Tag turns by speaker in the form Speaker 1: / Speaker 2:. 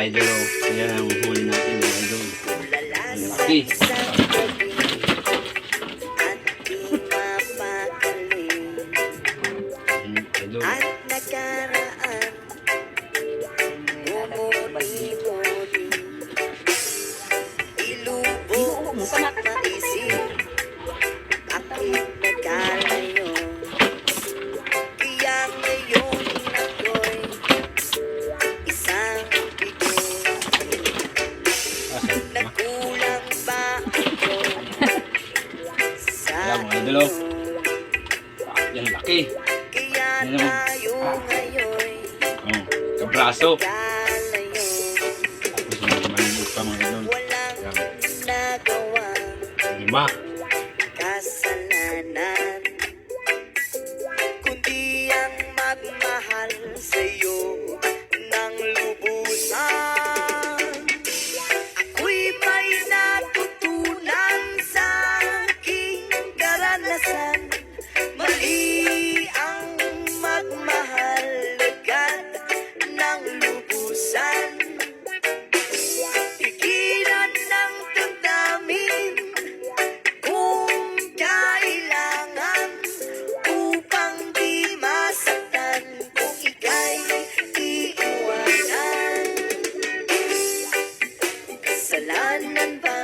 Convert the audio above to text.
Speaker 1: idol. Ayan ang huli natin mga idol. Ang laki.
Speaker 2: Ilubog sa maisip
Speaker 1: idol. Oh. Yan laki. Yan
Speaker 2: tayo ngayon
Speaker 1: Oh, kabraso. Tapos yung malibot pa mga idol.
Speaker 2: Nagawa
Speaker 1: Lima.
Speaker 2: kasalanan pa